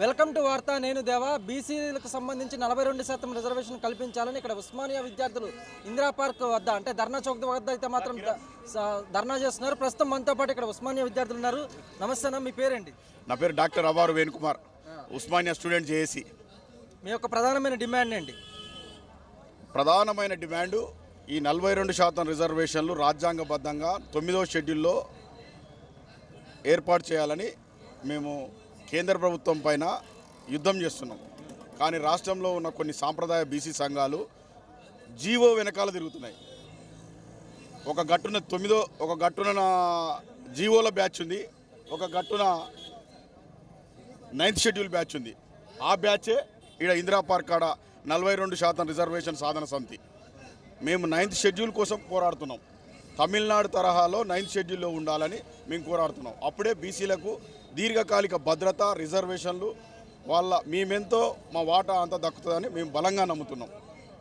Welcome to వార్త నేను దేవా. బీసీలకు సంబంధించి నలభై రెండు శాతం రిజర్వేషన్ కల్పించాలని ఇక్కడ ఉస్మానియా విద్యార్థులు ఇందిరా పార్క్ వద్ద అంటే ధర్నా చౌక్ వద్ద అయితే మాత్రం ధర్నా చేస్తున్నారు. ప్రస్తుతం మనతో పాటు ఇక్కడ ఉస్మానియా విద్యార్థులు ఉన్నారు. నమస్తే అన్న మీ పేరేంటి? నా పేరు డాక్టర్ అవారు వేణుకుమార్. Osmania student JAC. మీ యొక్క ప్రధానమైన డిమాండ్ ఏంటి? ప్రధానమైన డిమాండు ఈ నలభై రెండు శాతం రిజర్వేషన్లు రాజ్యాంగబద్ధంగా తొమ్మిదవ షెడ్యూల్లో ఏర్పాటు చేయాలని మేము కేంద్ర ప్రభుత్వం పైన యుద్ధం చేస్తున్నాం. కానీ రాష్ట్రంలో ఉన్న కొన్ని సాంప్రదాయ బీసీ సంఘాలు జీవో వెనకాల తిరుగుతున్నాయి. ఒక గట్టున తొమ్మిదో ఒక గట్టున జీవోల బ్యాచ్ ఉంది. ఒక గట్టున నైన్త్ షెడ్యూల్ బ్యాచ్ ఉంది. ఆ బ్యాచే ఇక్కడ ఇందిరా పార్క్ కాడ నలభై రెండు శాతం రిజర్వేషన్ సాధన సమితి. మేము నైన్త్ షెడ్యూల్ కోసం పోరాడుతున్నాం. తమిళనాడు తరహాలో నైన్త్ షెడ్యూల్లో ఉండాలని మేము పోరాడుతున్నాం అప్పుడే బీసీలకు దీర్ఘకాలిక భద్రత రిజర్వేషన్లు వాళ్ళ మేమెంతో మా వాటా అంతా దక్కుతుందని మేము బలంగా నమ్ముతున్నాం.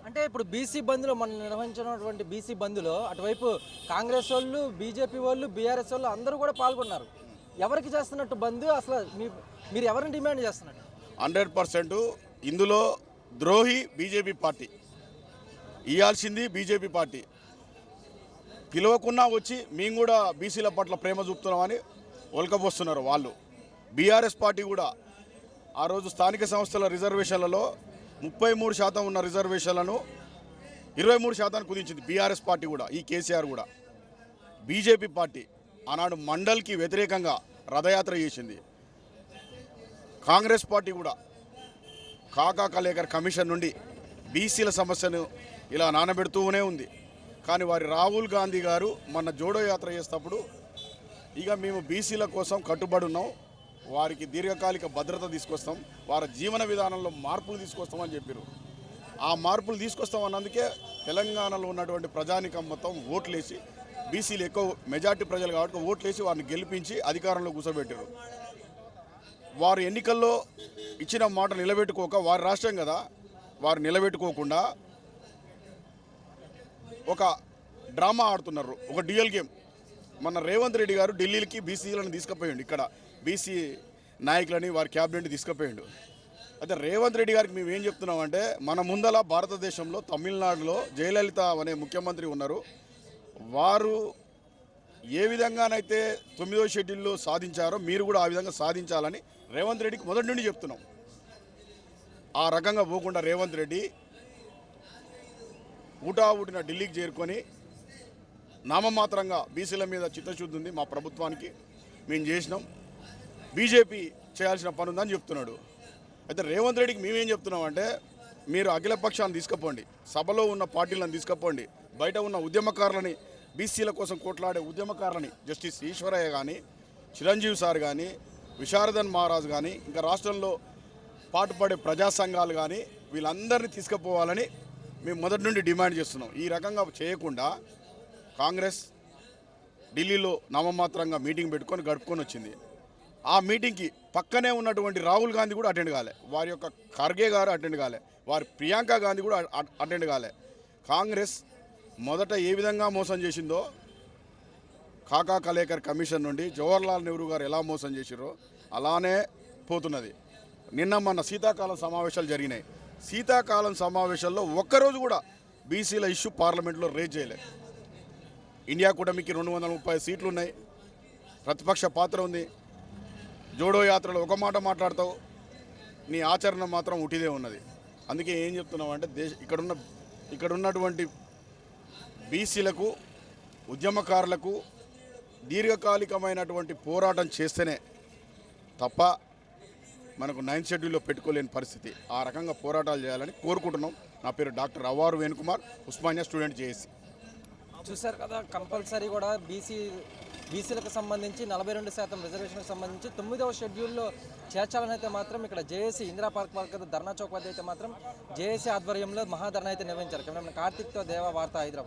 అంటే ఇప్పుడు బీసీ బంద్లో మనం నిర్వహించినటువంటి బీసీ బంద్లో అటువైపు కాంగ్రెస్ వాళ్ళు బీజేపీ వాళ్ళు బీఆర్ఎస్ వాళ్ళు అందరూ కూడా పాల్గొన్నారు. ఎవరికి చేస్తున్నట్టు బంద్? అసలు మీ మీరు ఎవరిని డిమాండ్ చేస్తున్నట్టు? హండ్రెడ్ పర్సెంట్ ఇందులో ద్రోహి బీజేపీ పార్టీ. ఇవ్వాల్సింది బీజేపీ పార్టీ. పిలవకున్నా వచ్చి మేము కూడా బీసీల పట్ల ప్రేమ చూపుతున్నామని ఒలకపోస్తున్నారు వాళ్ళు. బీఆర్ఎస్ పార్టీ కూడా ఆ రోజు స్థానిక సంస్థల రిజర్వేషన్లలో ముప్పై మూడు శాతం ఉన్న రిజర్వేషన్లను ఇరవై మూడు శాతానికి కుదించింది బీఆర్ఎస్ పార్టీ కూడా ఈ కేసీఆర్ కూడా. బీజేపీ పార్టీ ఆనాడు మండల్కి వ్యతిరేకంగా రథయాత్ర చేసింది. కాంగ్రెస్ పార్టీ కూడా కాకా కలేకర్ కమిషన్ నుండి బీసీల సమస్యను ఇలా నానబెడుతూనే ఉంది. కానీ వారి రాహుల్ గాంధీ గారు మన జోడో యాత్ర చేసేటప్పుడు ఇక మేము బీసీల కోసం కట్టుబడి ఉన్నాం. వారికి దీర్ఘకాలిక భద్రత తీసుకొస్తాం వారి జీవన విధానంలో మార్పులు తీసుకొస్తామని చెప్పారు ఆ మార్పులు తీసుకొస్తాం అన్నందుకే తెలంగాణలో ఉన్నటువంటి ప్రజానికం మొత్తం ఓట్లేసి బీసీలు ఎక్కువ మెజార్టీ ప్రజలు కాబట్టి ఓట్లేసి వారిని గెలిపించి అధికారంలో కూర్చోబెట్టారు వారు ఎన్నికల్లో ఇచ్చిన మాట నిలబెట్టుకోక వారి రాష్ట్రం కదా వారు నిలబెట్టుకోకుండా ఒక డ్రామా ఆడుతున్నారు ఒక డ్యూయల్ గేమ్. మన రేవంత్ రెడ్డి గారు ఢిల్లీకి బీసీలను తీసుకుపోయిండు ఇక్కడ. బీసీ నాయకులని వారి క్యాబినెట్ తీసుకుపోయిండు. అయితే రేవంత్ రెడ్డి గారికి మేము ఏం చెప్తున్నామంటే మన ముందల భారతదేశంలో తమిళనాడులో జయలలిత అనే ముఖ్యమంత్రి ఉన్నారు. వారు ఏ విధంగానైతే తొమ్మిదో షెడ్యూల్లో సాధించారో మీరు కూడా ఆ విధంగా సాధించాలని రేవంత్ రెడ్డికి మొదటి నుండి చెప్తున్నాం. ఆ రకంగా పోకుండా రేవంత్ రెడ్డి ఊటా ఊటిన ఢిల్లీకి చేరుకొని నామమాత్రంగా బీసీల మీద చిత్తశుద్ధి ఉంది మా ప్రభుత్వానికి. మేము చేసినాం. బీజేపీ చేయాల్సిన పని ఉందని చెప్తున్నాడు. అయితే రేవంత్ రెడ్డికి మేమేం చెప్తున్నామంటే మీరు అఖిలపక్షాన్ని తీసుకుపోండి. సభలో ఉన్న పార్టీలను తీసుకుపోండి. బయట ఉన్న ఉద్యమకారులని బీసీల కోసం కోట్లాడే ఉద్యమకారులని జస్టిస్ ఈశ్వరయ్య కానీ చిరంజీవి సార్ కానీ విశారదన్ మహారాజ్ కానీ ఇంకా రాష్ట్రంలో పాటుపడే ప్రజా సంఘాలు కానీ వీళ్ళందరినీ తీసుకుపోవాలని మేము మొదటి నుండి డిమాండ్ చేస్తున్నాం. ఈ రకంగా చేయకుండా కాంగ్రెస్ ఢిల్లీలో నామమాత్రంగా మీటింగ్ పెట్టుకొని గడుపుకొని వచ్చింది. ఆ మీటింగ్కి పక్కనే ఉన్నటువంటి రాహుల్ గాంధీ కూడా అటెండ్ కాలే. వారి యొక్క ఖర్గే గారు అటెండ్ కాలే. వారి ప్రియాంక గాంధీ కూడా అటెండ్ కాలే. కాంగ్రెస్ మొదట ఏ విధంగా మోసం చేసిందో కాకా కలేకర్ కమిషన్ నుండి జవహర్లాల్ నెహ్రూ గారు ఎలా మోసం చేసిరో అలానే పోతున్నది. నిన్న మన శీతాకాలం సమావేశాలు జరిగినాయి. శీతాకాలం సమావేశాల్లో ఒక్కరోజు కూడా బీసీల ఇష్యూ పార్లమెంట్లో రేజ్ చేయలేదు ఇండియా కూటమికి రెండు వందల ముప్పై సీట్లు ఉన్నాయి ప్రతిపక్ష పాత్ర ఉంది. జోడో యాత్రలో ఒక మాట మాట్లాడతావు. నీ ఆచరణ మాత్రం ఉటిదే ఉన్నది. అందుకే ఏం చెప్తున్నావు అంటే దేశ ఇక్కడున్న ఇక్కడ ఉన్నటువంటి బీసీలకు ఉద్యమకారులకు దీర్ఘకాలికమైనటువంటి పోరాటం చేస్తేనే తప్ప మనకు నైన్త్ షెడ్యూల్లో పెట్టుకోలేని పరిస్థితి. ఆ రకంగా పోరాటాలు చేయాలని కోరుకుంటున్నాం. నా పేరు doctor Avvaru Venukumar. Osmania student JAC. చూశారు కదా కంపల్సరీ కూడా బీసీ బీసీలకు సంబంధించి నలభై రెండు శాతం రిజర్వేషన్కి సంబంధించి తొమ్మిదవ షెడ్యూల్లో చేర్చాలని అయితే మాత్రం ఇక్కడ JAC Indira park park Dharna Chowk వద్ద అయితే మాత్రం జేఏసీ ఆధ్వర్యంలో మహాధర్నా అయితే నిర్వహించారు. కేవలం కార్తిక్తో దేవ వార్త హైదరాబాద్.